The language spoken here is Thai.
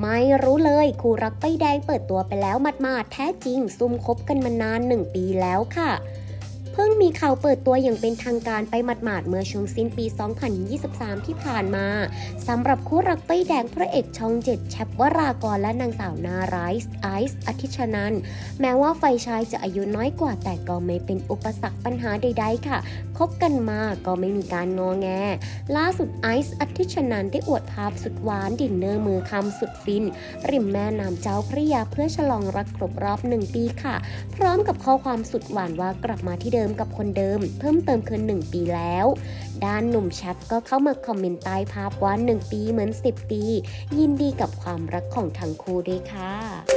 ไม่รู้เลยคู่รักป้ายแดงเปิดตัวไปแล้วหมาดๆแท้จริงซุ่มคบกันมานานหนึ่งปีแล้วค่ะ เพิ่งมีข่าวเปิดตัวอย่างเป็นทางการไปหมาดๆเมื่อช่วงสิ้นปี 2023 ที่ผ่านมาสำหรับคู่รักป้ายแดงพระเอกช่องเจ็ดแชปวรากรและนางสาวนาไรส์ไอซ์อธิชนันแม้ว่าไฟชายจะอายุน้อยกว่าแต่ก็ไม่เป็นอุปสรรคปัญหาใดๆค่ะ คบกันมาก็ไม่มีการงอแง ล่าสุดไอซ์อธิชนันได้อวดภาพสุดหวานดินเนอร์มือคำสุดฟิน ริมแม่น้ำเจ้าพระยาเพื่อฉลองรักครบรอบหนึ่งปีค่ะ พร้อมกับข้อความสุดหวานว่ากลับมาที่เดิมิมกับคนเดิม เพิ่มเติมคือหนึ่งปีแล้ว ด้านหนุ่มแชทก็เข้ามาคอมเมนต์ใต้ภาพว่า 1 ปีเหมือน 10 ปี ยินดีกับความรักของทั้งคู่ด้วยค่ะ